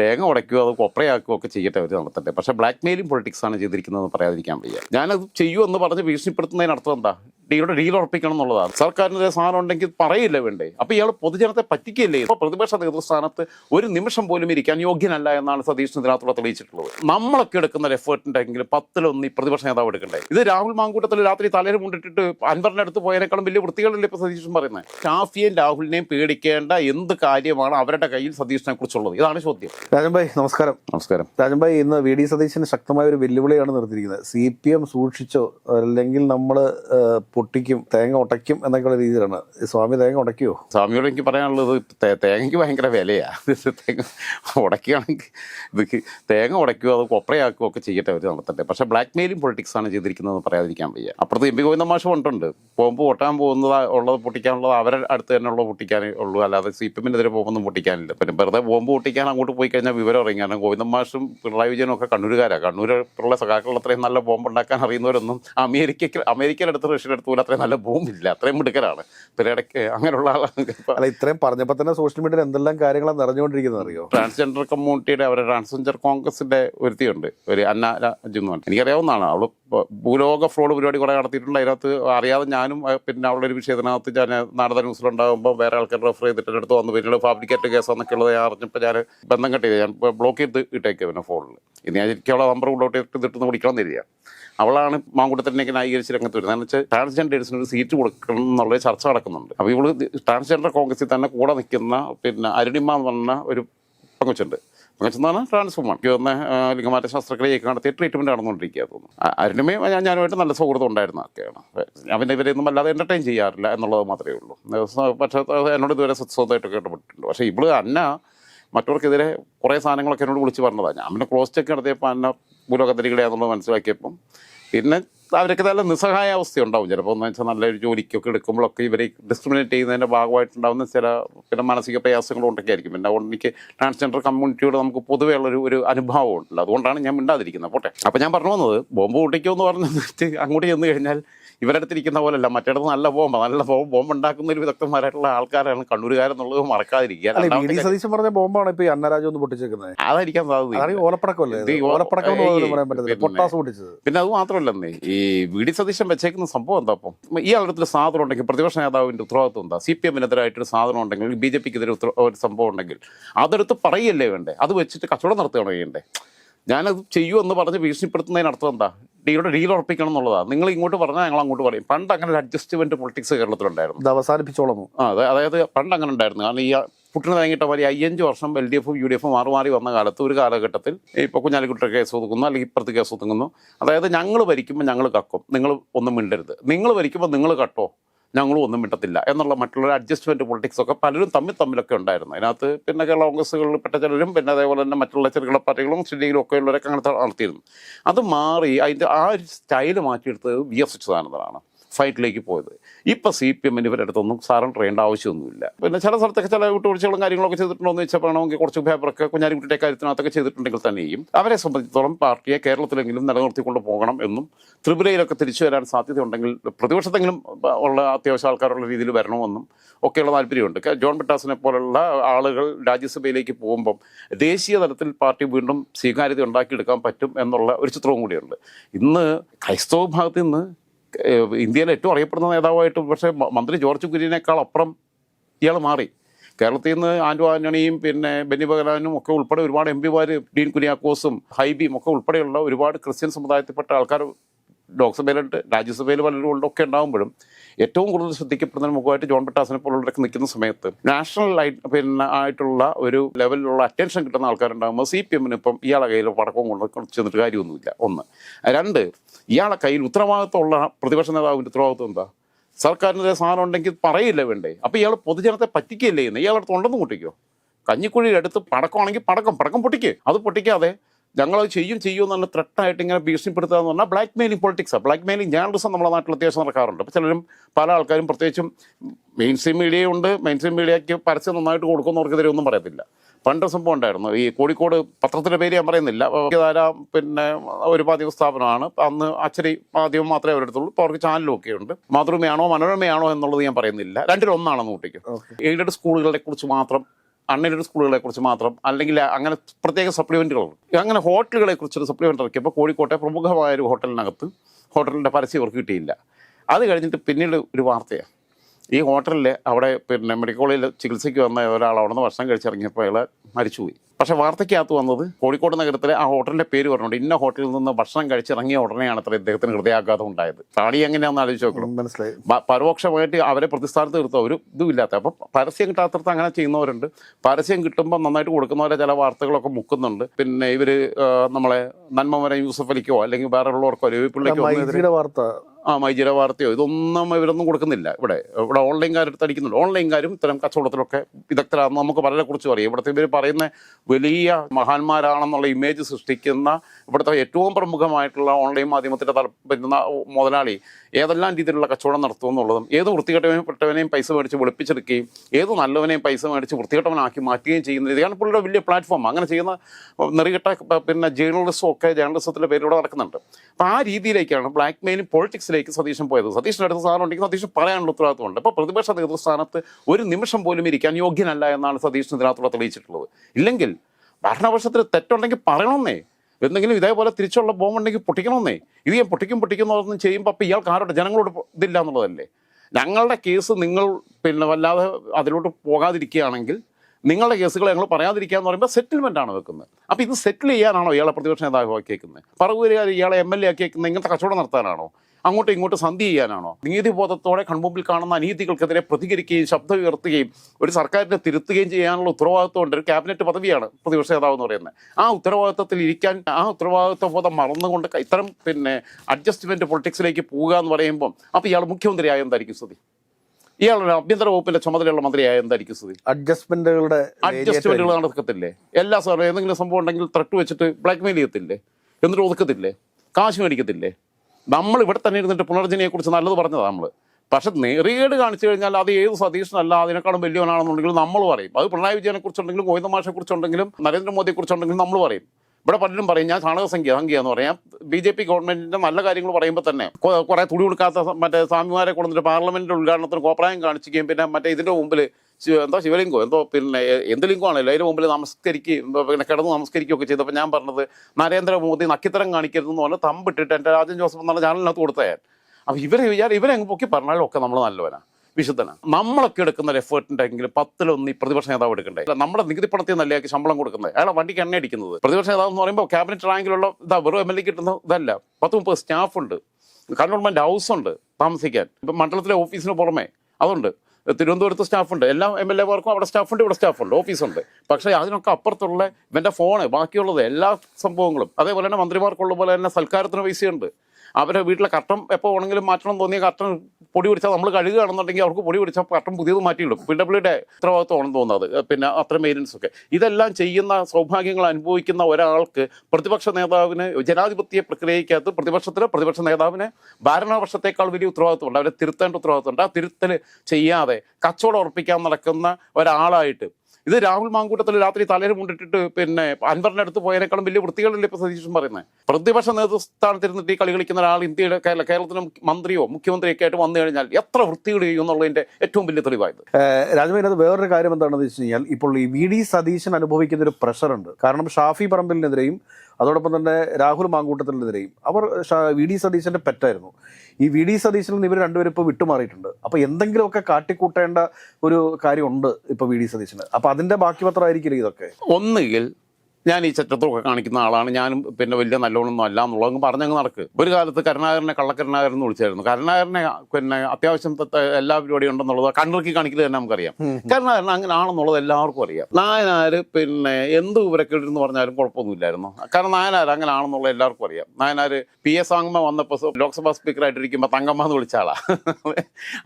തേങ്ങ ഉടയ്ക്കുകയോ അത് കൊപ്രയാക്കുകയോ ഒക്കെ ചെയ്യട്ടെ അവർ നടത്തട്ടെ പക്ഷേ ബ്ലാക്ക് മെയിലിംഗ് പൊളിറ്റിക്സ് ആണ് ചെയ്തിരിക്കുന്നതെന്ന് പറയാതിരിക്കാൻ വയ്യ. ഞാനത് ചെയ്യുമെന്ന് പറഞ്ഞ് ഭീഷണിപ്പെടുത്തുന്നതിനർത്ഥം എന്താ? ഡീയുടെ ഡീൽ ഉറപ്പിക്കണം എന്നുള്ളതാണ്. സർക്കാരിന്റെ സാധനം ഉണ്ടെങ്കിൽ പറയില്ല വേണ്ടേ? അപ്പോൾ ഇയാൾ പൊതുജനത്തെ പറ്റിക്കില്ലേ? ഇപ്പോൾ പ്രതിപക്ഷ നേതൃസ്ഥാനത്ത് ഒരു നിമിഷം പോലും ഇരിക്കാൻ യോഗ്യനല്ല എന്നാണ് സതീഷ് ഇതിനകത്തൂടെ തെളിയിച്ചിട്ടുള്ളത്. നമ്മളൊക്കെ എടുക്കുന്ന ഒരു എഫേർട്ടുണ്ടെങ്കിൽ പത്തിലൊന്ന് ഈ പ്രതിപക്ഷ നേതാവ് എടുക്കണ്ടേ? ഇത് രാഹുൽ മാങ്കൂട്ടത്തിൽ രാത്രി തലേര് മുണ്ടിട്ടിട്ട് അൻവറിന്റെ അടുത്ത് പോയതിനേക്കാളും വലിയ വൃത്തികളല്ലേ ഇപ്പൊ സതീഷും പറയുന്നത്? ഷാഫിയെയും രാഹുലിനെയും പേടിക്കേണ്ട എന്ത് കാര്യമാണ് അവരുടെ കയ്യിൽ സതീഷിനെ കുറിച്ചുള്ളത്? ഇതാണ് ചോദ്യം. രാജൻഭായ് നമസ്കാരം. നമസ്കാരം. രാജൻഭായ് ഇന്ന് വി ഡി സതീശന് ശക്തമായ ഒരു വെല്ലുവിളിയാണ് നിർത്തിയിരിക്കുന്നത്. സി പി എം സൂക്ഷിച്ചോ? അല്ലെങ്കിൽ നമ്മൾ പൊട്ടിക്കും തേങ്ങ ഉടയ്ക്കും എന്നൊക്കെയുള്ള രീതിയിലാണ്. സ്വാമി തേങ്ങ ഉടയ്ക്കുമോ സ്വാമിയോട് എനിക്ക് പറയാനുള്ളത് തേങ്ങയ്ക്ക് ഭയങ്കര വിലയാണ് തേങ്ങ ഉടയ്ക്കുകയാണെങ്കിൽ തേങ്ങ ഉടയ്ക്കുകയോ അത് കൊപ്രയാക്കുകയോ ഒക്കെ ചെയ്യട്ടെ അവർ നടത്തട്ടെ. പക്ഷേ ബ്ലാക്ക് മെയിലും പൊളിറ്റിക്സാണ് ചെയ്തിരിക്കുന്നതെന്ന് പറയാതിരിക്കാൻ വയ്യ. അപ്പുറത്ത് എം പി ഗോവിന്ദ മാഷ് കൊണ്ടുണ്ട് പോകുമ്പോൾ പൊട്ടാൻ പോകുന്നത് ഉള്ളത് പൊട്ടിക്കാനുള്ളത് അവരുടെ അടുത്ത് തന്നെയുള്ള പൊട്ടിക്കാനേ ഉള്ളൂ. അല്ലാതെ സി പി എമ്മിനെതിരെ പോകുമ്പോൾ പൊട്ടിക്കാനില്ല. പിന്നെ വെറുതെ ബോംബ് പൊട്ടിക്കാൻ അങ്ങോട്ട് പോയി കഴിഞ്ഞാൽ വിവരം അറിയും കാരണം ഗോവിന്ദ മാഷും പിണറായി വിജയനും ഒക്കെ കണ്ണൂരുകാരാണ് കണ്ണൂരുള്ള സഖാക്കൾ അത്രയും നല്ല ബോംബ് ഉണ്ടാക്കാൻ അറിയുന്നവരൊന്നും അമേരിക്കയ്ക്ക് അമേരിക്കയുടെ അടുത്ത് റഷ്യയുടെ അടുത്ത് പോലും അത്രയും നല്ല ഭൂമില്ല. അത്രയും മിടുക്കരാണ്. പിന്നെ ഇടയ്ക്ക് അങ്ങനെയുള്ള ആളാണ്. അല്ല ഇത്രയും പറഞ്ഞപ്പോൾ തന്നെ സോഷ്യൽ മീഡിയയിൽ എന്തെല്ലാം കാര്യങ്ങളാണ് നിറഞ്ഞുകൊണ്ടിരിക്കുന്നത് അറിയോ? ട്രാൻസ്ജെൻഡർ കമ്മ്യൂണിറ്റിയുടെ അവരുടെ ട്രാൻസ്ജെൻഡർ കോൺഗ്രസിന്റെ ഒരുത്തിയുണ്ട്. ഒരു അന്ന രാജു എന്ന് എനിക്കറിയാവുന്നതാണ്. അവൾ ഭൂലോക ഫ്രോഡ് പരിപാടി കുറെ നടത്തിയിട്ടുണ്ട്. അതിനകത്ത് അറിയാതെ ഞാനും പിന്നെ അവളുടെ ഒരു വിഷയത്തിനകത്ത് ഞാൻ നാടക ന്യൂസിലുണ്ടാകുമ്പോൾ വേറെ ആൾക്കാർ റെഫർ ചെയ്തിട്ട് അടുത്ത് വന്ന് പിന്നീട് ഫാബ്രിക്കേറ്റ് കേസ് എന്നൊക്കെ ഉള്ളത് ഞാൻ അറിഞ്ഞപ്പോൾ ഞാൻ ബന്ധം കെട്ടിയത് ഞാൻ ബ്ലോക്ക് ചെയ്ത് ഇട്ടേക്ക് പിന്നെ ഫോണിൽ ഇനി ഞാൻ എനിക്ക് അവളെ നമ്പർ ഉള്ളോട്ട് ഇതിട്ട് വിളിക്കണം തരിക അവളാണ് മാങ്കൂട്ടത്തിനൊക്കെ ന്യായീകരിച്ച് രംഗത്ത് വരുന്നത്. എന്ന് വെച്ചാൽ ട്രാൻസ്ജെൻഡേഴ്സിന് ഒരു സീറ്റ് കൊടുക്കണം എന്നുള്ള ചർച്ച നടക്കുന്നുണ്ട്. അപ്പോൾ ഇവൾ ട്രാൻസ്ജെൻഡർ കോൺഗ്രസിൽ തന്നെ കൂടെ നിൽക്കുന്ന പിന്നെ അരുണിമ എന്ന് പറഞ്ഞ ഒരു പങ്കുവച്ചുണ്ട് പങ്കുവെച്ചെന്നാണ് ട്രാൻസ്ഫോമർ എനിക്ക് വന്ന ലിംഗമാറ്റ ശസ്ത്രക്രിയയൊക്കെ നടത്തി ട്രീറ്റ്മെന്റ് നടന്നുകൊണ്ടിരിക്കുക തോന്നുന്നു. അരുണിമയും ഞാൻ ഞാനുമായിട്ട് നല്ല സൗഹൃദം ഉണ്ടായിരുന്നതൊക്കെയാണ്. അവന്റെ ഇവരെയൊന്നും അല്ലാതെ എന്റർടൈൻ ചെയ്യാറില്ല എന്നുള്ളത് മാത്രമേ ഉള്ളൂ. പക്ഷേ എന്നോട് ഇതുവരെ സ്വന്തമായിട്ടൊക്കെ ഇടപെട്ടിട്ടുണ്ട്. പക്ഷേ ഇവൾ അന്ന മറ്റവർക്കെതിരെ കുറേ സാധനങ്ങളൊക്കെ എന്നോട് വിളിച്ച് പറഞ്ഞതാണ് ഞാൻ പിന്നെ ക്രോസ് ചെക്ക് നടത്തിയപ്പോൾ അന്ന ഭൂലോകത്തിരികളെയാണെന്നുള്ളത് മനസ്സിലാക്കിയപ്പം. പിന്നെ അവരൊക്കെ നല്ല നിസ്സഹായ അവസ്ഥ ഉണ്ടാവും ചിലപ്പോൾ എന്ന് വെച്ചാൽ നല്ലൊരു ജോലിക്കൊക്കെ എടുക്കുമ്പോഴൊക്കെ ഇവരെ ഡിസ്ക്രിമിനേറ്റ് ചെയ്യുന്നതിന്റെ ഭാഗമായിട്ടുണ്ടാകുന്ന ചില പിന്നെ മാനസിക പ്രയാസങ്ങളും ഉണ്ടൊക്കെ ആയിരിക്കും. പിന്നെ അതുകൊണ്ട് എനിക്ക് ട്രാൻസ്ജെൻഡർ കമ്മ്യൂണിറ്റിയോട് നമുക്ക് പൊതുവേ ഉള്ളൊരു ഒരു അനുഭവം ഉണ്ടല്ലോ അതുകൊണ്ടാണ് ഞാൻ മിണ്ടാതിരിക്കുന്നത്. പോട്ടെ. അപ്പോൾ ഞാൻ പറഞ്ഞു വന്നത് ബോംബ് പൊട്ടിക്കുമെന്ന് പറഞ്ഞിട്ട് അങ്ങോട്ട് ചെന്ന് കഴിഞ്ഞാൽ ഇവരുടെ അടുത്തിരിക്കുന്ന പോലല്ല മറ്റേടത്ത് നല്ല ബോംബ്. നല്ല ബോംബ് ബോംബ് ഉണ്ടാക്കുന്ന ഒരു വിദഗ്ധന്മാരായിട്ടുള്ള ആൾക്കാരാണ്. കണ്ണൂരുകാരെന്നുള്ളത് മറക്കാതിരിക്കുക. സതീശൻ പറഞ്ഞ ബോംബാണ് ഇപ്പൊ അന്നരാജ് ഒന്ന് പൊട്ടിച്ചേക്കുന്നത് അതായിരിക്കാൻ സാധ്യത. പിന്നെ അത് മാത്രമല്ലെന്നേ ഈ വി ഡി സതീശൻ വെച്ചേക്കുന്ന സംഭവം എന്താ അപ്പം? ഈ ആളുടെ സാധനം ഉണ്ടെങ്കിൽ പ്രതിപക്ഷ നേതാവിന്റെ ഉത്തരവാദിത്വം എന്താ? സി പി എമ്മിനെതിരായിട്ടൊരു സാധനം ഉണ്ടെങ്കിൽ ബി ജെ പിക്ക് എതിരെ ഒരു സംഭവം ഉണ്ടെങ്കിൽ അതെടുത്ത് പറയല്ലേ വേണ്ടേ? അത് വെച്ചിട്ട് കച്ചവടം നടത്തുകയാണോ ചെയ്യണ്ടേ? ഞാനത് ചെയ്യുമെന്ന് പറഞ്ഞ് ഭീഷണിപ്പെടുത്തുന്നതിന് അർത്ഥം എന്താ? ഡീയുടെ ഡീൽ ഉറപ്പിക്കണം എന്നുള്ളതാണ് നിങ്ങൾ ഇങ്ങോട്ട് പറഞ്ഞാൽ ഞങ്ങൾ അങ്ങോട്ട് പറയും. പണ്ട് അങ്ങനെ ഒരു അഡ്ജസ്റ്റ്മെന്റ് പൊളിറ്റിക്സ് കേരളത്തിലുണ്ടായിരുന്നു. ഇത് അവസാനിപ്പിച്ചോളമോ ആ അതെ അതായത് പണ്ട് അങ്ങനെ ഉണ്ടായിരുന്നു. കാരണം ഈ പുട്ടിന് തേങ്ങിട്ട മാതിരി അയ്യഞ്ച് വർഷം എൽ ഡി എഫും യു ഡി എഫും മാറി മാറി വന്ന കാലത്ത് ഒരു കാലഘട്ടത്തിൽ ഇപ്പോൾ കുഞ്ഞാലിക്കുട്ടി കേസ് ഒതുക്കുന്നു അല്ലെങ്കിൽ ഇപ്പുറത്ത് കേസ് ഒതുങ്ങുന്നു അതായത് ഞങ്ങൾ ഭരിക്കുമ്പോൾ ഞങ്ങൾ കക്കും. നിങ്ങൾ ഒന്നും മിണ്ടരുത്. നിങ്ങൾ ഭരിക്കുമ്പോൾ നിങ്ങൾ കട്ടോ? ഞങ്ങളും ഒന്നും മിണ്ടത്തില്ല എന്നുള്ള മറ്റുള്ള അഡ്ജസ്റ്റ്മെന്റ് പൊളിറ്റിക്സ് ഒക്കെ പലരും തമ്മിൽ തമ്മിലൊക്കെ ഉണ്ടായിരുന്നു. അതിനകത്ത് പിന്നെ കേരള കോൺഗ്രസ്സുകളിൽ പെട്ട ചിലരും പിന്നെ അതേപോലെ തന്നെ മറ്റുള്ള ചെറുകിട പാർട്ടികളും മുസ്ലിം ഒക്കെയുള്ളവരൊക്കെ അങ്ങനെ നടത്തിയിരുന്നു. അത് മാറി അതിന്റെ ആ ഒരു സ്റ്റൈൽ മാറ്റിയെടുത്തത് വി എസ് അച്യുതാനന്ദനാണ് ഫൈറ്റിലേക്ക് പോയത്. ഇപ്പം സി പി എമ്മിന് ഇവരുടെ അടുത്തൊന്നും സറണ്ടർ ചെയ്യേണ്ട ആവശ്യമൊന്നുമില്ല. പിന്നെ ചില സ്ഥലത്തൊക്കെ ചില വിട്ടുവീഴ്ചകളും കാര്യങ്ങളൊക്കെ ചെയ്തിട്ടുണ്ടോ എന്ന് വെച്ചാൽ പറയണമെങ്കിൽ കുറച്ച് പേപ്പറൊക്കെ കുഞ്ഞാലിക്കുട്ടിയുടെ കാര്യത്തിനകത്തൊക്കെ ചെയ്തിട്ടുണ്ടെങ്കിൽ തന്നെയും അവരെ സംബന്ധിച്ചിടത്തോളം പാർട്ടിയെ കേരളത്തിലെങ്കിലും നിലനിർത്തിക്കൊണ്ട് പോകണം എന്നും ത്രിപുരയിലൊക്കെ തിരിച്ചു വരാൻ സാധ്യതയുണ്ടെങ്കിൽ പ്രതിപക്ഷത്തെങ്കിലും ഉള്ള അത്യാവശ്യ ആൾക്കാരുള്ള രീതിയിൽ വരണമെന്നും ഒക്കെയുള്ള താല്പര്യമുണ്ട്. ജോൺ ബിട്ടാസിനെ പോലുള്ള ആളുകൾ രാജ്യസഭയിലേക്ക് പോകുമ്പം ദേശീയ തലത്തിൽ പാർട്ടി വീണ്ടും സ്വീകാര്യത ഉണ്ടാക്കിയെടുക്കാൻ പറ്റും എന്നുള്ള ഒരു ചിത്രവും കൂടിയുണ്ട്. ഇന്ന് ക്രൈസ്തവ ഭാഗത്ത് നിന്ന് ഇന്ത്യയിലെ ഏറ്റവും അറിയപ്പെടുന്ന നേതാവായിട്ട് പക്ഷേ മന്ത്രി ജോർജ് കുര്യനേക്കാൾ അപ്പുറം ഇയാൾ മാറി. കേരളത്തിൽ നിന്ന് ആൻഡു ആന്റണിയും പിന്നെ ബെന്നി ബഹലാനും ഒക്കെ ഉൾപ്പെടെ ഒരുപാട് എം പിമാർ ഡീൻ കുര്യാക്കോസും ഹൈബിയും ഒക്കെ ഉൾപ്പെടെയുള്ള ഒരുപാട് ക്രിസ്ത്യൻ സമുദായത്തിൽപ്പെട്ട ആൾക്കാർ ലോക്സഭയിലുണ്ട് രാജ്യസഭയിൽ പലരും ഉണ്ടാകുമ്പോഴും ഏറ്റവും കൂടുതൽ ശ്രദ്ധിക്കപ്പെടുന്ന മുഖമായിട്ട് ജോൺ പെട്ടാസിനെ പോലുള്ളവരൊക്കെ നിൽക്കുന്ന സമയത്ത് നാഷണൽ പിന്നെ ആയിട്ടുള്ള ഒരു ലെവലിലുള്ള അറ്റൻഷൻ കിട്ടുന്ന ആൾക്കാരുണ്ടാകുമ്പോൾ സി പി എമ്മിന് ഇപ്പം ഇയാളെ കയ്യിൽ പടക്കം കൊണ്ട് ചെന്നിട്ട് കാര്യമൊന്നുമില്ല. ഒന്ന്. രണ്ട് ഇയാളെ കയ്യിൽ ഉത്തരവാദിത്തമുള്ള പ്രതിപക്ഷ നേതാവിന്റെ ഉത്തരവാദിത്വം എന്താ? സർക്കാരിന്റെ സാധനം ഉണ്ടെങ്കിൽ പറയില്ല വേണ്ടേ? അപ്പോൾ ഇയാൾ പൊതുജനത്തെ പറ്റിക്കുകയല്ലേ ചെയ്യുന്നത് ഇയാളടുത്ത് ഉണ്ടെന്ന് കൂട്ടിക്കോ. കഞ്ഞിക്കുഴിയുടെ അടുത്ത് പടക്കമാണെങ്കിൽ പടക്കം പടക്കം പൊട്ടിക്കേ. അത് പൊട്ടിക്കാതെ ഞങ്ങളത് ചെയ്യും ചെയ്യും എന്ന് ത്രെട്ടായിട്ട് ഇങ്ങനെ ഭീഷണിപ്പെടുത്തുക എന്ന് പറഞ്ഞാൽ ബ്ലാക്ക് മെയിലിംഗ് പൊളിറ്റിക്സാണ് ബ്ലാക്ക് മെയിലിംഗ് ജേർണലിസം നമ്മുടെ നാട്ടിൽ അത്യാവശ്യം നടക്കാറുണ്ട്. അപ്പോൾ ചിലരും പല ആൾക്കാരും പ്രത്യേകിച്ചും മെയിൻ സ്ട്രീം മീഡിയയുണ്ട് മെയിൻ സ്ട്രീം മീഡിയയ്ക്ക് പരസ്യം നന്നായിട്ട് കൊടുക്കുന്നവർക്കെതിരെ ഒന്നും പറയത്തില്ല. പണ്ട് സംഭവം ഉണ്ടായിരുന്നു. ഈ കോഴിക്കോട് പത്രത്തിന്റെ പേര് ഞാൻ പറയുന്നില്ല. ധാര പിന്നെ ഒരു മാധ്യമ സ്ഥാപനമാണ്. അന്ന് അച്ചടി മാധ്യമം മാത്രമേ അവരെടുത്തുള്ളൂ ഇപ്പോൾ അവർക്ക് ചാനലും ഒക്കെ ഉണ്ട്. മാതൃഭൂമിയാണോ മനോരമയാണോ എന്നുള്ളത് ഞാൻ പറയുന്നില്ല. രണ്ടിലൊന്നാണെന്ന് കുട്ടിക്ക്. എയ്ഡഡ് സ്കൂളുകളെ കുറിച്ച് മാത്രം അൺഎയ്ഡഡ് സ്കൂളുകളെ കുറിച്ച് മാത്രം അല്ലെങ്കിൽ അങ്ങനെ പ്രത്യേക സപ്ലിമെന്റുകളുണ്ട് അങ്ങനെ ഹോട്ടലുകളെ കുറിച്ചൊരു സപ്ലിമെന്റ് ഇറക്കിയപ്പോൾ കോഴിക്കോട്ടെ പ്രമുഖമായ ഒരു ഹോട്ടലിനകത്ത് ഹോട്ടലിന്റെ പരസ്യം ഇവർക്ക് കിട്ടിയില്ല. അത് കഴിഞ്ഞിട്ട് പിന്നീട് ഒരു വാർത്തയാണ്. ഈ ഹോട്ടലിൽ അവിടെ പിന്നെ മെഡിക്കൽ കോളേജിൽ ചികിത്സയ്ക്ക് വന്ന ഒരാൾ അവിടെ നിന്ന് ഭക്ഷണം കഴിച്ചിറങ്ങിയപ്പോൾ അയാൾ മരിച്ചുപോയി. പക്ഷേ വാർത്തയ്ക്കകത്ത് വന്നത് കോഴിക്കോട് നഗരത്തിലെ ആ ഹോട്ടലിന്റെ പേര് പറഞ്ഞുകൊണ്ട് ഇന്ന ഹോട്ടലിൽ നിന്ന് ഭക്ഷണം കഴിച്ചിറങ്ങിയ ഉടനെയാണ് അത്ര ഇദ്ദേഹത്തിന് ഹൃദയാഘാതം ഉണ്ടായത്. താടി എങ്ങനെയാണെന്ന് ആലോചിച്ച് നോക്കണം. മനസ്സിലായി. പരോക്ഷമായിട്ട് അവരെ പ്രതിസ്ഥാനത്ത് നിർത്തുക ഒരു ഇതുമില്ലാത്ത. അപ്പം പരസ്യം കിട്ടാത്തടത്ത് അങ്ങനെ ചെയ്യുന്നവരുണ്ട്. പരസ്യം കിട്ടുമ്പോൾ നന്നായിട്ട് കൊടുക്കുന്നവരെ ചില വാർത്തകളൊക്കെ മുക്കുന്നുണ്ട്. പിന്നെ ഇവർ നമ്മളെ നന്മമര യൂസഫ് അലിക്കോ അല്ലെങ്കിൽ വേറെ ഉള്ളവർക്കോ രവിപ്പിള്ളിക്കോ വാർത്ത ആ മൈജിര വാർത്തയോ? ഇതൊന്നും ഇവരൊന്നും കൊടുക്കുന്നില്ല. ഇവിടെ ഇവിടെ ഓൺലൈൻകാരെടുത്ത് അടിക്കുന്നുണ്ട്. ഓൺലൈൻകാരും ഇത്തരം കച്ചവടത്തിലൊക്കെ വിദഗ്ധരാണെന്ന് നമുക്ക് പലരെ കുറിച്ച് അറിയാം. ഇവിടുത്തെ ഇവർ പറയുന്ന വലിയ മഹാന്മാരാണെന്നുള്ള ഇമേജ് സൃഷ്ടിക്കുന്ന ഇവിടുത്തെ ഏറ്റവും പ്രമുഖമായിട്ടുള്ള ഓൺലൈൻ മാധ്യമത്തിന്റെ തല പിന്നെ മുതലാളി ഏതെല്ലാം രീതിയിലുള്ള കച്ചവടം നടത്തുമെന്നുള്ളതും ഏത് വൃത്തികെട്ടവനെയും പെട്ടവനെയും പൈസ മേടിച്ച് വെളുപ്പിച്ചെടുക്കുകയും ഏത് നല്ലവനെയും പൈസ മേടിച്ച് വൃത്തികെട്ടവനാക്കി മാറ്റുകയും ചെയ്യുന്ന ഇതാണ് പുള്ളിയുടെ വലിയ പ്ലാറ്റ്ഫോം. അങ്ങനെ ചെയ്യുന്ന നെറികെട്ട പിന്നെ ജേർണലിസ്റ്റും ഒക്കെ ജേർണലിസത്തിന്റെ പേരിലൂടെ നടക്കുന്നുണ്ട്. അപ്പോൾ ആ രീതിയിലേക്കാണ് ബ്ലാക്ക് മെയിലും പൊളിറ്റിക്സിലേക്ക് സതീശൻ പോയത്. സതീഷിന്റെ അടുത്ത ഉണ്ടെങ്കിൽ സതീഷ് പറയാനുള്ള ഉത്തരവാദിത്വമുണ്ട്. അപ്പോൾ പ്രതിപക്ഷ നേതൃസ്ഥാനത്ത് ഒരു നിമിഷം പോലും ഇരിക്കാൻ യോഗ്യനല്ല എന്നാണ് സതീഷ് ഇതിനകത്തുള്ള തെളിയിച്ചിട്ടുള്ളത്. ഇല്ലെങ്കിൽ ഭരണപക്ഷത്തിൽ തെറ്റുണ്ടെങ്കിൽ പറയണമെന്നേ. എന്തെങ്കിലും ഇതേപോലെ തിരിച്ചുള്ള ബോംബുണ്ടെങ്കിൽ പൊട്ടിക്കണമെന്നേ. ഇത് ഞാൻ പൊട്ടിക്കും പൊട്ടിക്കുന്നതൊന്നും ചെയ്യുമ്പോൾ അപ്പോൾ ഇയാൾക്ക് ആരോട്? ജനങ്ങളോട് ഇതില്ല എന്നുള്ളതല്ലേ. ഞങ്ങളുടെ കേസ് നിങ്ങൾ പിന്നെ വല്ലാതെ അതിലോട്ട് പോകാതിരിക്കുകയാണെങ്കിൽ നിങ്ങളുടെ കേസുകൾ ഞങ്ങൾ പറയാതിരിക്കുക എന്ന് പറയുമ്പോൾ സെറ്റിൽമെന്റ് ആണ് വെക്കുന്നത്. അപ്പോൾ ഇത് സെറ്റിൽ ചെയ്യാനാണോ ഇയാളെ പ്രതിപക്ഷ നേതാവ് ആക്കിയേക്കുന്നത്? പറവൂരുകാർ ഇയാളെ എം എൽ എ ആക്കിയേക്കുന്നത്? ഇങ്ങനത്തെ കച്ചവടം നടത്താനാണോ? അങ്ങോട്ടും ഇങ്ങോട്ടും സന്ധി ചെയ്യാനാണോ? നീതിബോധത്തോടെ കൺമുമ്പിൽ കാണുന്ന അനീതികൾക്കെതിരെ പ്രതികരിക്കുകയും ശബ്ദം ഉയർത്തുകയും ഒരു സർക്കാരിനെ തിരുത്തുകയും ചെയ്യാനുള്ള ഉത്തരവാദിത്വം ഉണ്ട്. ഒരു ക്യാബിനറ്റ് പദവിയാണ് പ്രതിപക്ഷ നേതാവ് എന്ന് പറയുന്നത്. ആ ഉത്തരവാദിത്വത്തിൽ ഇരിക്കാൻ ആ ഉത്തരവാദിത്വ ബോധം മറന്നുകൊണ്ട് ഇത്തരം പിന്നെ അഡ്ജസ്റ്റ്മെന്റ് പൊളിറ്റിക്സിലേക്ക് പോവുക എന്ന് പറയുമ്പോൾ അപ്പോൾ ഇയാൾ മുഖ്യമന്ത്രിയായ എന്തായിരിക്കും സ്ഥിതി? ഇയാളൊരു ആഭ്യന്തര വകുപ്പിന്റെ ചുമതലയുള്ള മന്ത്രിയായ എന്തായിരിക്കും സ്ഥിതി? അഡ്ജസ്റ്റ്മെന്റുകളുടെ അഡ്ജസ്റ്റ്മെന്റുകൾ നടക്കത്തില്ലേ? എല്ലാ സാറും ഏതെങ്കിലും സംഭവം ഉണ്ടെങ്കിൽ ത്രട്ട് വെച്ചിട്ട് ബ്ലാക്ക്മെയിൽ ചെയ്യത്തില്ലേ? എന്നിട്ട് ഒതുക്കത്തില്ലേ? കാശ് മേടിക്കത്തില്ലേ? നമ്മൾ ഇവിടെ തന്നെ ഇരുന്നിട്ട് പുനർജനയെ കുറിച്ച് നല്ലത് പറഞ്ഞതാണ് നമ്മൾ പക്ഷെ നേറിയേട് കാണിച്ചു കഴിഞ്ഞാൽ അത് ഏത് സതീശനല്ല അതിനേക്കാളും വലിയവനാണെന്നുണ്ടെങ്കിൽ നമ്മൾ പറയും. അത് പിണറായി വിജയനെ കുറിച്ചുണ്ടെങ്കിലും ഗോവിന്ദ മാഷെ കുറിച്ചുണ്ടെങ്കിലും നരേന്ദ്രമോദിയെ കുറിച്ചുണ്ടെങ്കിലും നമ്മൾ പറയും. ഇവിടെ പലരും പറയും ഞാൻ ചാണകസംഖ്യ സംഖ്യ എന്ന് പറയാം. ബി ജെ പി ഗവൺമെന്റിന്റെ നല്ല കാര്യങ്ങൾ പറയുമ്പോൾ തന്നെ കുറെ തുണി കൊടുക്കാത്ത മറ്റേ സ്വാമിമാരെ കൊണ്ടുവന്നിട്ട് പാർലമെന്റിന്റെ ഉദ്ഘാടനത്തിന് കോപ്രായം കാണിക്കുകയും പിന്നെ മറ്റേ ഇതിന്റെ മുമ്പിൽ എന്തോ ശിവലിംഗോ? എന്തോ പിന്നെ എന്ത് ലിംഗമാണല്ലോ? അതിന് മുമ്പിൽ നമസ്കരിക്കുകയും പിന്നെ കിടന്ന് നമസ്കരിക്കുകയൊക്കെ ചെയ്തപ്പോൾ ഞാൻ പറഞ്ഞത് നരേന്ദ്രമോദി നക്കിത്തരം കാണിക്കരുതെന്ന് പറഞ്ഞ് തമ്പിട്ടിട്ട് എന്റെ രാജൻ ജോസഫ് എന്നുള്ള ചാനലിനകത്ത് കൊടുത്ത ഞാൻ. അപ്പോൾ ഇവരെ വിചാരം ഇവരെ അങ്ങ് പൊക്കി പറഞ്ഞാലും ഒക്കെ നമ്മൾ നല്ലവനാണ് വിശുദ്ധന. നമ്മളൊക്കെ എടുക്കുന്ന എഫേർട്ടിന്റെ എങ്കിലും പത്തിലൊന്ന് ഈ പ്രതിപക്ഷ നേതാവ് എടുക്കണ്ടേ? അല്ല നമ്മുടെ നികുതി പണത്തിൽ നല്ലയാക്കി ശമ്പളം കൊടുക്കുന്നത്? അയാളെ വണ്ടിക്ക് എണ്ണ അടിക്കുന്നത്. പ്രതിപക്ഷ നേതാവ് എന്ന് പറയുമ്പോൾ ക്യാബിനറ്റ് റാങ്കിലുള്ള ഇതാ വെറും എം എൽ എ കിട്ടുന്ന ഇതല്ല. പത്ത് മുപ്പത് സ്റ്റാഫുണ്ട്. കൺട്രോൾമെന്റ് ഹൗസ് ഉണ്ട് താമസിക്കാൻ. ഇപ്പം മണ്ഡലത്തിലെ ഓഫീസിന് പുറമെ. അതുണ്ട്. തിരുവനന്തപുരത്ത് സ്റ്റാഫുണ്ട്. എല്ലാ എം എൽ എമാർക്കും അവിടെ സ്റ്റാഫുണ്ട് ഇവിടെ സ്റ്റാഫുണ്ട്. ഓഫീസുണ്ട്. പക്ഷേ അതിനൊക്കെ അപ്പുറത്തുള്ള ഇവന്റെ ഫോണ് ബാക്കിയുള്ളത് എല്ലാ സംഭവങ്ങളും. അതേപോലെ തന്നെ മന്ത്രിമാർക്കുള്ള പോലെ തന്നെ സൽക്കാരത്തിന് പൈസയുണ്ട്. അവരുടെ വീട്ടിലെ കർട്ടൻ എപ്പോൾ വേണമെങ്കിലും മാറ്റണം തോന്നിയ കർട്ടൻ പൊടി പിടിച്ചാൽ നമ്മൾ കഴുകുകയാണെന്നുണ്ടെങ്കിൽ അവർക്ക് പൊടി പിടിച്ചാൽ കർട്ടൻ പുതിയത് മാറ്റിയിടും. പി ഡബ്ല്യുടെ ഉത്തരവാദിത്വമാണെന്ന് തോന്നുന്നത്. പിന്നെ അത്ര മെയിന്റനൻസ് ഒക്കെ. ഇതെല്ലാം ചെയ്യുന്ന സൗഭാഗ്യങ്ങൾ അനുഭവിക്കുന്ന ഒരാൾക്ക് പ്രതിപക്ഷ നേതാവിന് ജനാധിപത്യ പ്രക്രിയക്കകത്ത് പ്രതിപക്ഷത്തിന് പ്രതിപക്ഷ നേതാവിന് ഭരണപക്ഷത്തേക്കാൾ വലിയ ഉത്തരവാദിത്വമുണ്ട്. അവരെ തിരുത്തേണ്ട ഉത്തരവാദിത്വമുണ്ട്. ആ തിരുത്തൽ ചെയ്യാതെ കച്ചവടം ഉറപ്പിക്കാൻ നടക്കുന്ന ഒരാളായിട്ട് ഇത് രാഹുൽ മാങ്കൂട്ടത്തിൽ രാത്രി തലയിൽ മുണ്ടിട്ടിട്ട് പിന്നെ അൻവറിന്റെ അടുത്ത് പോയതിനേക്കാളും വലിയ വൃത്തികളല്ലേ ഇപ്പൊ സതീശൻ പറയുന്നത് പ്രതിപക്ഷ നേതൃസ്ഥാനത്തിരുന്നിട്ട് ഈ കളി കളിക്കുന്ന ഒരാൾ ഇന്ത്യയുടെ കേരള കേരളത്തിനും മന്ത്രിയോ മുഖ്യമന്ത്രിയൊക്കെ ആയിട്ട് വന്നു കഴിഞ്ഞാൽ എത്ര വൃത്തികൾ ചെയ്യും എന്നുള്ളതിന്റെ ഏറ്റവും വലിയ തെളിവായത്. രാജമേനത് വേറൊരു കാര്യം എന്താണെന്ന് വെച്ച് കഴിഞ്ഞാൽ ഇപ്പോൾ ഈ വി ഡി സതീശൻ അനുഭവിക്കുന്ന ഒരു പ്രഷറുണ്ട്. കാരണം ഷാഫി പറമ്പലിനെതിരെയും അതോടൊപ്പം തന്നെ രാഹുൽ മാങ്കൂട്ടത്തിനെതിരെയും. അവർ വി ഡി സതീശന്റെ പെറ്റായിരുന്നു. ഈ വി ഡി സതീശനിൽ നിന്ന് ഇവർ രണ്ടുപേരും ഇപ്പോൾ വിട്ടുമാറിയിട്ടുണ്ട്. അപ്പൊ എന്തെങ്കിലുമൊക്കെ കാട്ടിക്കൂട്ടേണ്ട ഒരു കാര്യമുണ്ട് ഇപ്പൊ വി ഡി സതീശന്. അപ്പൊ അതിന്റെ ബാക്കി പത്രമായിരിക്കില്ല ഇതൊക്കെ? ഒന്നുകിൽ ഞാൻ ഈ ചറ്റത്തൊക്കെ കാണിക്കുന്ന ആളാണ്. ഞാനും പിന്നെ വലിയ നല്ലോണമൊന്നും അല്ല എന്നുള്ളതെന്ന് പറഞ്ഞങ്ങ് നടക്ക്. ഒരു കാലത്ത് കരുണാകരനെ കള്ളക്കരുണാകരൻ എന്ന് വിളിച്ചായിരുന്നു. കരുണാകരനെ പിന്നെ അത്യാവശ്യം എല്ലാ പരിപാടിയും ഉണ്ടെന്നുള്ളത് കണ്ണിറക്കി കാണിക്കൽ തന്നെ നമുക്കറിയാം. കരുണാകരൻ അങ്ങനെ ആണെന്നുള്ളത് എല്ലാവർക്കും അറിയാം. നായനാർ പിന്നെ എന്ത് വിവരക്കേടെന്ന് പറഞ്ഞാലും കുഴപ്പമൊന്നുമില്ലായിരുന്നു. കാരണം നായനാർ അങ്ങനെ ആണെന്നുള്ളത് എല്ലാവർക്കും അറിയാം. നായനാർ പി എസ് ആങ്ങമ്മ വന്നപ്പോൾ ലോക്സഭാ സ്പീക്കറായിട്ടിരിക്കുമ്പോൾ തങ്കമ്മ എന്ന് വിളിച്ച ആളാ.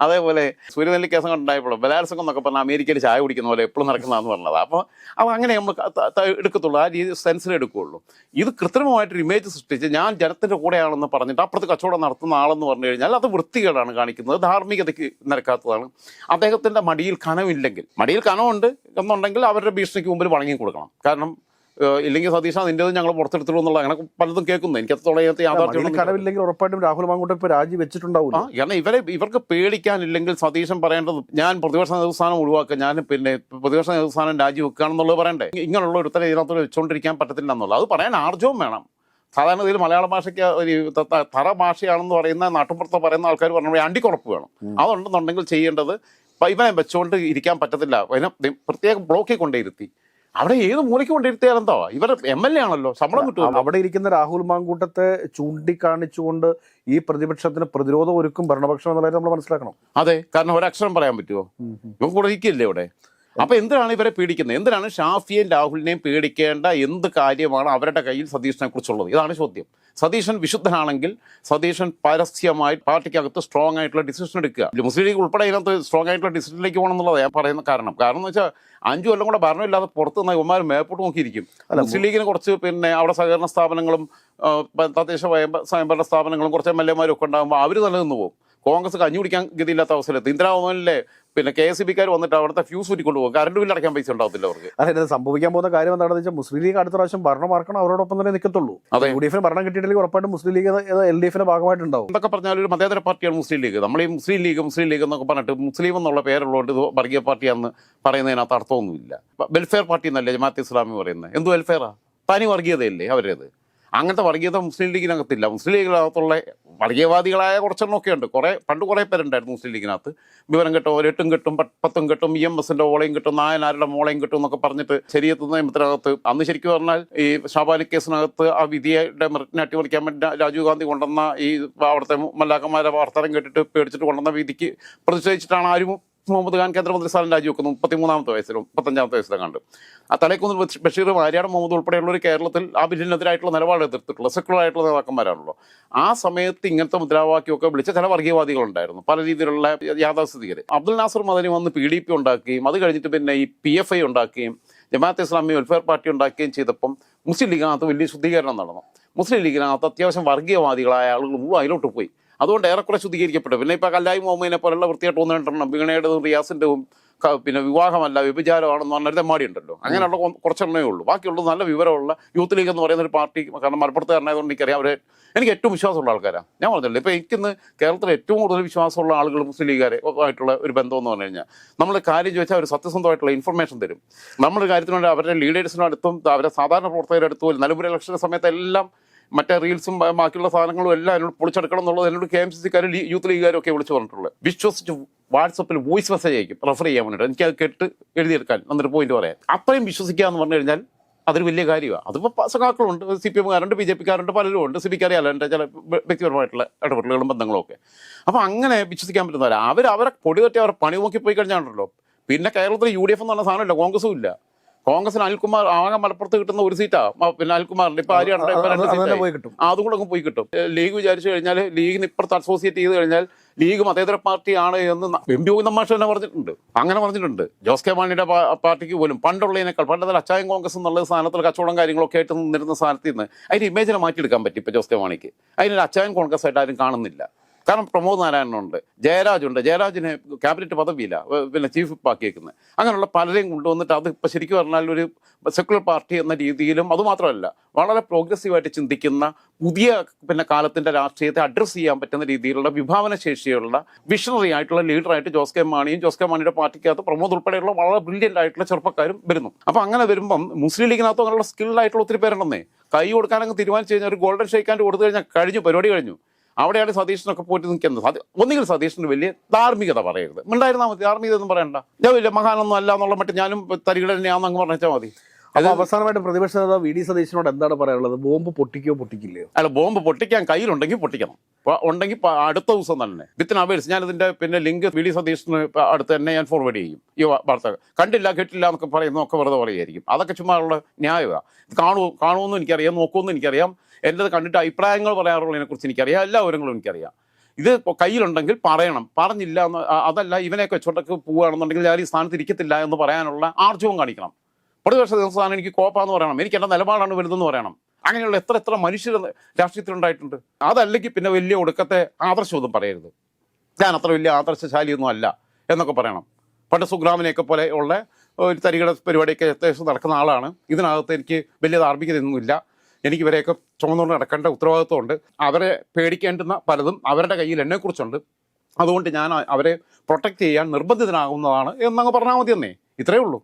അതേപോലെ സൂര്യനെല്ലി കേസം കൊണ്ടുണ്ടായപ്പോൾ ബലാത്സംഗം എന്നൊക്കെ പറഞ്ഞാൽ അമേരിക്കയിൽ ചായ കുടിക്കുന്ന പോലെ എപ്പോഴും നടക്കുന്നതാണെന്ന് പറഞ്ഞത്. അപ്പോൾ അപ്പോൾ അങ്ങനെ നമ്മൾ എടുക്കത്തുള്ളൂ. ആ രീതി സെൻസിൽ എടുക്കുകയുള്ളൂ. ഇത് കൃത്രിമമായിട്ടൊരു ഇമേജ് സൃഷ്ടിച്ച് ഞാൻ ജനത്തിന്റെ കൂടെയാണെന്ന് പറഞ്ഞിട്ട് അപ്പുറത്ത് കച്ചവടം നടത്തുന്ന ആളെന്ന് പറഞ്ഞു കഴിഞ്ഞാൽ അത് വൃത്തികേടാണ് കാണിക്കുന്നത് ധാർമ്മികതയ്ക്ക് നിരക്കാത്തതാണ്. അദ്ദേഹത്തിന്റെ മടിയിൽ കനമില്ലെങ്കിൽ മടിയിൽ കനമുണ്ട് എന്നുണ്ടെങ്കിൽ അവരുടെ ഭീഷണിക്ക് മുമ്പിൽ വണങ്ങി കൊടുക്കണം കാരണം ഇല്ലെങ്കിൽ സതീഷ നിന്റേത് ഞങ്ങൾ പുറത്തെടുത്തുള്ളൂ എന്നുള്ള അങ്ങനെ പലതും കേൾക്കുന്നു. എനിക്ക് അത്രത്തോളം ഇതിനകത്ത് യാഥാർത്ഥ്യം കനവില്ലെങ്കിൽ ഉറപ്പായിട്ടും രാഹുൽ മാങ്കൂട്ടം ഇപ്പൊ രാജി വെച്ചിട്ടുണ്ടാവും കാരണം ഇവരെ ഇവർക്ക് പേടിക്കാനില്ലെങ്കിൽ സതീശൻ പറയേണ്ടത് ഞാൻ പ്രതിപക്ഷ നേതൃസ്ഥാനം ഒഴിവാക്കുക ഞാൻ പിന്നെ പ്രതിപക്ഷ നേതൃസ്ഥാനം രാജി വെക്കുകയാണെന്നുള്ളത് പറയണ്ടേ? ഇങ്ങനെയുള്ള ഒരുത്തരെ ഇതിനകത്ത് വെച്ചുകൊണ്ടിരിക്കാൻ പറ്റത്തില്ല എന്നുള്ളത്. അത് പറയാൻ ആർജവും വേണം. സാധാരണ ഇതിൽ മലയാള ഭാഷയ്ക്ക് ഒരു തറ ഭാഷയാണെന്ന് പറയുന്ന നാട്ടുപുറത്ത് പറയുന്ന ആൾക്കാർ പറഞ്ഞ അണ്ടിക്കുറപ്പ് വേണം. അതുണ്ടെന്നുണ്ടെങ്കിൽ ചെയ്യേണ്ടത് ഇവനെ വെച്ചുകൊണ്ട് ഇരിക്കാൻ പറ്റത്തില്ല. അതിനെ പ്രത്യേകം ബ്ലോക്കിൽ കൊണ്ടേയിരുത്തി അവിടെ ഏത് മൂലയ്ക്ക് കൊണ്ടിരുത്തിയാലെന്തോ? ഇവർ എം എൽ എ ആണല്ലോ ശമ്പളം കിട്ടും അവിടെ ഇരിക്കുന്ന രാഹുൽ മാങ്കൂട്ടത്തെ ചൂണ്ടിക്കാണിച്ചുകൊണ്ട് ഈ പ്രതിപക്ഷത്തിന് പ്രതിരോധം ഒരുക്കും ഭരണപക്ഷം എന്നുള്ളത് നമ്മൾ മനസ്സിലാക്കണം. അതെ കാരണം ഒരക്ഷരം പറയാൻ പറ്റുമോ നമുക്ക് കൂടെ ഇരിക്കില്ലേ ഇവിടെ? അപ്പൊ എന്തിനാണ് ഇവരെ പേടിക്കുന്നത് എന്തിനാണ് ഷാഫിയെയും രാഹുലിനെയും പേടിക്കേണ്ട എന്ത് കാര്യമാണ് അവരുടെ കയ്യിൽ സതീഷിനെ കുറിച്ചുള്ളത്? ഇതാണ് ചോദ്യം. സതീശൻ വിശുദ്ധനാണെങ്കിൽ സതീശൻ പരസ്യമായി പാർട്ടിക്കകത്ത് സ്ട്രോങ് ആയിട്ടുള്ള ഡിസിഷൻ എടുക്കുക. മുസ്ലിം ലീഗ് ഉൾപ്പെടെ ഇതിനകത്ത് സ്ട്രോങ് ആയിട്ടുള്ള ഡിസിഷനിലേക്ക് പോകണം എന്നുള്ളത് ഞാൻ പറയുന്ന കാരണം. കാരണം എന്ന് വെച്ചാൽ അഞ്ചു കൊല്ലം കൂടെ ഭരണമില്ലാതെ പുറത്ത് നിന്ന് ഇവന്മാർ മേപ്പോട്ട് നോക്കിയിരിക്കും. മുസ്ലിം ലീഗിന് കുറച്ച് പിന്നെ അവിടെ സഹകരണ സ്ഥാപനങ്ങളും തദ്ദേശ സ്വയംഭരണ സ്ഥാപനങ്ങളും കുറച്ച് എം എൽ എമാരും ഒക്കെ ഉണ്ടാകുമ്പോൾ അവർ നിലനിന്ന് പോകും. കോൺഗ്രസ് കഞ്ഞി കുടിക്കാൻ ഗതിയില്ലാത്ത അവസരത്തിൽ ഇന്ദിരാഭവനിലെ പിന്നെ കെ എസ് ബിക്കാർ വന്നിട്ട് അവിടുത്തെ ഫ്യൂസ് ഊരിക്കൊണ്ട് പോകും കറണ്ട് ബില്ല് അടയ്ക്കാൻ പൈസ ഉണ്ടാവത്തില്ല അവർക്ക്. അതായത് സംഭവിക്കാൻ പോകുന്ന കാര്യം എന്താണെന്ന് വെച്ചാൽ മുസ്ലിം ലീഗ് അടുത്ത പ്രാവശ്യം ഭരണം മാർക്കണം അവരോടൊപ്പം തന്നെ നിൽക്കത്തുള്ളൂ അതെ. യു ഡി എഫിന് ഭരണം കിട്ടിയിട്ടില്ലെങ്കിൽ ഉറപ്പായിട്ടും മുസ്ലിം ലീഗ് എൽ ഡി എഫിന്റെ ഭാഗമായിട്ടുണ്ടാവും. എന്തൊക്കെ പറഞ്ഞാൽ ഒരു മതേതര പാർട്ടിയാണ് മുസ്ലിം ലീഗ്. നമ്മൾ ഈ മുസ്ലിം ലീഗ് മുസ്ലിം ലീഗ് എന്നൊക്കെ പറഞ്ഞിട്ട് മുസ്ലിം എന്നുള്ള പേരുള്ളതുകൊണ്ട് വർഗീയ പാർട്ടിയാണെന്ന് പറയുന്നതിനകത്ത് അർത്ഥമൊന്നുമില്ല. വെൽഫെയർ പാർട്ടി എന്നല്ലേ ജമാഅത്ത് ഇസ്ലാമി പറയുന്നത്? എന്ത് വെൽഫെയറാ തനി വർഗീയതയല്ലേ അവരേത്? അങ്ങനത്തെ വർഗീയത മുസ്ലിം ലീഗിനകത്തില്ല. മുസ്ലിം ലീഗിനകത്തുള്ള വർഗീയവാദികളായ കുറച്ചെണ്ണമൊക്കെ ഉണ്ട്. കുറേ പണ്ട് കുറേ പേരുണ്ടായിരുന്നു മുസ്ലിം ലീഗിനകത്ത്. വിവരം കിട്ടും ഒരെട്ടും കിട്ടും പത്തും കിട്ടും ഇ എം എസിന്റെ ഓളയും കിട്ടും നായനാരുടെ മോളയും കിട്ടും എന്നൊക്കെ പറഞ്ഞിട്ട് ശരിയെത്തുന്ന നിയമത്തിനകത്ത് അന്ന് ശരിക്കും പറഞ്ഞാൽ ഈ ഷാബാലി കേസിനകത്ത് ആ വിധിയുടെ മെറിറ്റിനെ അട്ടിമറിക്കാൻ വേണ്ടി രാജീവ് ഗാന്ധി കൊണ്ടുവന്ന ഈ അവിടുത്തെ മല്ലാക്കന്മാരെ വാർത്തരം കേട്ടിട്ട് പേടിച്ചിട്ട് കൊണ്ടുവന്ന വിധിക്ക് പ്രതിഷേധിച്ചിട്ടാണ് ആരും മുഹമ്മദ് ഖാൻ കേന്ദ്രമന്ത്രി സ്ഥാനം രാജിവെക്കുന്നു. മുപ്പത്തിമൂന്നാമത്തെ വയസ്സിലും മുപ്പത്തഞ്ചാമത്തെ വയസ്സിലും കണ്ട്. ആ തലേക്കുന്നിൽ ബഷീർ- ആര്യാട് മുഹമ്മദ് ഒരു കേരളത്തിൽ ആ ബില്ലിനെതിരായിട്ടുള്ള നിലപാട് എതിർത്തിട്ടുള്ള സെക്യുലർ ആയിട്ടുള്ള നേതാക്കന്മാരാണല്ലോ. ആ സമയത്ത് ഇങ്ങനത്തെ മുദ്രാവാക്യമൊക്കെ വിളിച്ച ചില വർഗീയവാദികളുണ്ടായിരുന്നു. പല രീതിയിലുള്ള യാഥാസ്ഥിതികർ അബ്ദുൽ നാസർ മദനി വന്ന് പി ഡി പി ഉണ്ടാക്കുകയും അത് കഴിഞ്ഞിട്ട് പിന്നെ ഈ പി എഫ് ഐ ഉണ്ടാക്കുകയും ജമാഅത്ത് ഇസ്ലാമി വെൽഫെയർ പാർട്ടി ഉണ്ടാക്കുകയും ചെയ്തപ്പം മുസ്ലിം ലീഗിനകത്ത് വലിയ ശുദ്ധീകരണം നടന്നു. മുസ്ലിം ലീഗിനകത്ത് അത്യാവശ്യം വർഗീയവാദികളായ ആളുകൾ മുഴുവൻ അതിലോട്ട് പോയി. അതുകൊണ്ട് ഏറെക്കുറെ ശുദ്ധീകരിക്കപ്പെട്ടു. പിന്നെ ഇപ്പോൾ കല്ലായി മോമിനെ പോലുള്ള വൃത്തിയായിട്ട് ഒന്ന് രണ്ടെണ്ണം വീണയുടേതും പിന്നെ വിവാഹമല്ല വ്യഭിചാരമാണെന്ന് പറഞ്ഞ തെമ്മാടി ഉണ്ടല്ലോ. അങ്ങനെയുള്ള കുറച്ചെണ്ണേ ഉള്ളൂ. ബാക്കിയുള്ളത് നല്ല വിവരമുള്ള യൂത്ത് ലീഗ് എന്ന് പറയുന്ന ഒരു പാർട്ടി കാരണം മലപ്പുറത്തുകാരനായതുകൊണ്ട് എനിക്കറിയാം. അവരെ എനിക്ക് ഏറ്റവും വിശ്വാസമുള്ള ആൾക്കാരാണ് ഞാൻ പറഞ്ഞില്ല ഇപ്പൊ എനിക്കിന്ന് കേരളത്തിൽ ഏറ്റവും കൂടുതൽ വിശ്വാസമുള്ള ആളുകൾ മുസ്ലിം ലീഗുകാരെ ആയിട്ടുള്ള ഒരു ബന്ധം എന്ന് പറഞ്ഞു കഴിഞ്ഞാൽ നമ്മൾ കാര്യം ചോദിച്ചാൽ അവർ സത്യസന്ധമായിട്ടുള്ള ഇൻഫർമേഷൻ തരും. നമ്മുടെ വേണ്ടി അവരുടെ ലീഡേഴ്സിനടുത്തും അവരെ സാധാരണ പ്രവർത്തകരുടെ അടുത്തും നിലമ്പൂർ ഇലക്ഷന്റെ സമയത്ത് എല്ലാം മറ്റേ റീൽസും ബാക്കിയുള്ള സാധനങ്ങളും എല്ലാം എന്നോട് പൊളിച്ചെടുക്കണം എന്നുള്ളത് എന്നോട് കെ എം സി സിക്കാർ യൂത്ത് ലീഗുകാരും ഒക്കെ വിളിച്ചു പറഞ്ഞിട്ടുള്ളത്. വിശ്വസിച്ച് വാട്സപ്പിൽ വോയിസ് മെസ്സേജ് അയക്കും. റെഫർ ചെയ്യാൻ വേണ്ടിയിട്ട്. എനിക്ക് അത് കേട്ട് എഴുതിയെടുക്കാൻ എന്നിട്ട് പോയിന്റ് പറയാം. അത്രയും വിശ്വസിക്കുക എന്ന് പറഞ്ഞു കഴിഞ്ഞാൽ അതൊരു വലിയ കാര്യമാണ് അതിപ്പോൾ സഖാക്കളുണ്ട്. സി പി എമ്മുകാരുണ്ട് ബി ജെ പിക്കാരുണ്ട് പലരും ഉണ്ട് സി പിക്ക് അല്ലാണ്ട് ചില വ്യ- വ്യക്തിപരമായിട്ടുള്ള ഇടപെടലുകളും ബന്ധങ്ങളും ഒക്കെ അപ്പോൾ അങ്ങനെ വിശ്വസിക്കാൻ പറ്റുന്നവരാണ് അവർ അവരെ പൊടി തട്ടി അവരെ പണി നോക്കി പോയി കഴിഞ്ഞാണല്ലോ പിന്നെ കേരളത്തിൽ യു ഡി എഫ് എന്ന് പറഞ്ഞ സാധനമില്ല കോൺഗ്രസും ഇല്ല. കോൺഗ്രസിന് അനിൽകുമാർ ആകെ മലപ്പുറത്ത് കിട്ടുന്ന ഒരു സീറ്റാ. പിന്നെ അനിൽകുമാറിന്റെ ഇപ്പൊ ആര്യാണ് പോയി കിട്ടും. അതുകൂടെ അതും കൂടെ അങ്ങ് പോയി കിട്ടും. ലീഗ് വിചാരിച്ചു കഴിഞ്ഞാൽ ലീഗിന് ഇപ്പുറത്ത് അസോസിയേറ്റ് ചെയ്ത് കഴിഞ്ഞാൽ ലീഗ് മതേതര പാർട്ടിയാണ് എന്ന് എം പി ഉന്നമാഷ് തന്നെ പറഞ്ഞിട്ടുണ്ട്. അങ്ങനെ പറഞ്ഞിട്ടുണ്ട്. ജോസ് കെ മാണിയുടെ പാർട്ടിക്ക് പോലും പണ്ടുള്ളതിനേക്കാൾ പണ്ടതിൽ അച്ചായം കോൺഗ്രസ് എന്നുള്ള സ്ഥാനത്തിൽ കച്ചവടം കാര്യങ്ങളൊക്കെ ആയിട്ട് നിന്നിരുന്ന സ്ഥാനത്ത് നിന്ന് അതിന്റെ ഇമേജിനെ മാറ്റിയെടുക്കാൻ പറ്റി ഇപ്പൊ ജോസ് കെ മാണിക്ക്. അതിനൊരു അച്ചായം കോൺഗ്രസ് ആയിട്ട് ആരും കാണുന്നില്ല. കാരണം പ്രമോദ് നാരായണനുണ്ട് ജയരാജുണ്ട്. ജയരാജിന് ക്യാബിനറ്റ് പദവിയില്ല പിന്നെ ചീഫ് ആക്കിയേക്കുന്നത് അങ്ങനെയുള്ള പലരെയും കൊണ്ടുവന്നിട്ട് അത് ഇപ്പം ശരിക്കും പറഞ്ഞാൽ ഒരു സെക്കുലർ പാർട്ടി എന്ന രീതിയിലും അതുമാത്രമല്ല വളരെ പ്രോഗ്രസീവായിട്ട് ചിന്തിക്കുന്ന പുതിയ പിന്നെ കാലത്തിന്റെ രാഷ്ട്രീയത്തെ അഡ്രസ്സ് ചെയ്യാൻ പറ്റുന്ന രീതിയിലുള്ള വിഭാവന ശേഷിയുള്ള വിഷണറി ആയിട്ടുള്ള ലീഡറായിട്ട് ജോസ് കെ മാണിയും ജോസ് കെ മാണിയുടെ പാർട്ടിക്കകത്ത് പ്രമോദ് ഉൾപ്പെടെയുള്ള വളരെ ബ്രില്യന്റ് ആയിട്ടുള്ള ചെറുപ്പക്കാരും വരുന്നു. അപ്പോൾ അങ്ങനെ വരുമ്പം മുസ്ലിം ലീഗിനകത്ത് അങ്ങനെയുള്ള സ്കിൽഡായിട്ടുള്ള ഒത്തിരി പേരുണ്ടെന്നേ. കൈ കൊടുക്കാനങ്ങ് തീരുമാനിച്ചു കഴിഞ്ഞാൽ ഒരു ഗോൾഡൻ ഷെയ്ക്കാൻഡ് കൊടുത്തു കഴിഞ്ഞാൽ കഴിഞ്ഞു പരിപാടി കഴിഞ്ഞു. അവിടെയാണ് സതീഷിനൊക്കെ പോയിട്ട് നിൽക്കുന്നത്. ഒന്നുകിൽ സതീഷിന് വലിയ ധാർമ്മികത പറയരുത്. ഉണ്ടായിരുന്നാൽ മതി. ധാർമ്മികത ഒന്നും പറയണ്ട. ഞാൻ വലിയ മഹാനൊന്നും അല്ല എന്നുള്ള മറ്റും ഞാനും തരികിട തന്നെയാണെന്ന് അങ്ങ് പറഞ്ഞാൽ മതി. അപ്പൊ അവസാനമായിട്ട് പ്രതിപക്ഷ നേതാവ് വി ഡി സതീശനോട് എന്താണ് പറയാനുള്ളത്? ബോംബ് പൊട്ടിക്കോ പൊട്ടിക്കില്ലയോ? അല്ല ബോംബ് പൊട്ടിക്കാൻ കയ്യിലുണ്ടെങ്കിൽ പൊട്ടിക്കണം. ഉണ്ടെങ്കിൽ അടുത്ത ദിവസം തന്നെ. Within hours. ഞാൻ ഇതിന്റെ പിന്നെ ലിങ്ക് വി ഡി സതീഷിന് അടുത്ത് തന്നെ ഞാൻ ഫോർവേഡ് ചെയ്യും. ഈ വാർത്ത. കണ്ടില്ല കേട്ടില്ല എന്നൊക്കെ പറയുന്നതൊക്കെ വെറുതെ പറയുമായിരിക്കും. അതൊക്കെ ചുമ്മാ ഉള്ള ന്യായമാണ് ഇത് കാണുമെന്ന് കാണുമെന്നും എനിക്കറിയാം നോക്കുമെന്ന് എനിക്കറിയാം. എന്റെ കണ്ടിട്ട് അഭിപ്രായങ്ങൾ പറയാറുള്ളതിനെ കുറിച്ച് എനിക്കറിയാം. എല്ലാ വിവരങ്ങളും എനിക്കറിയാം. ഇത് കയ്യിലുണ്ടെങ്കിൽ പറയണം. പറഞ്ഞില്ല എന്ന് അതല്ല ഇവനെയൊക്കെ വെച്ചോണ്ടൊക്കെ പോവുകയാണെന്നുണ്ടെങ്കിൽ ഞാൻ ഈ സ്ഥാനത്ത് ഇരിക്കത്തില്ല എന്ന് പറയാനുള്ള ആർജവും കാണിക്കണം. പ്രതിപക്ഷ ദിവസമാണ് എനിക്ക് കോപ്പാന്ന് പറയണം. എനിക്ക് എന്റെ നിലപാടാണ് വലുതെന്ന് പറയണം. അങ്ങനെയുള്ള എത്ര എത്ര മനുഷ്യർ രാഷ്ട്രീയത്തിലുണ്ടായിട്ടുണ്ട് അതല്ലെങ്കിൽ പിന്നെ വലിയ ഒടുക്കത്തെ ആദർശമൊന്നും പറയരുത്. ഞാൻ അത്ര വലിയ ആദർശശാലിയൊന്നും അല്ല എന്നൊക്കെ പറയണം. പണ്ട് സുഗ്രാമിനെയൊക്കെ പോലെ ഉള്ള ഒരു തരികട പരിപാടിയൊക്കെ അത്യാവശ്യം നടക്കുന്ന ആളാണ്. ഇതിനകത്ത് എനിക്ക് വലിയ ധാർമ്മികതയൊന്നുമില്ല. എനിക്ക് ഇവരെയൊക്കെ ചുമന്നുകൊണ്ട് നടക്കേണ്ട ഉത്തരവാദിത്വമുണ്ട്. അവരെ പേടിക്കേണ്ടുന്ന പലതും അവരുടെ കയ്യിൽ എന്നെക്കുറിച്ചുണ്ട്. അതുകൊണ്ട് ഞാൻ അവരെ പ്രൊട്ടക്റ്റ് ചെയ്യാൻ നിർബന്ധിതനാകുന്നതാണ് എന്നങ്ങ് പറഞ്ഞാൽ മതി എന്നേ ഇത്രയേ ഉള്ളൂ.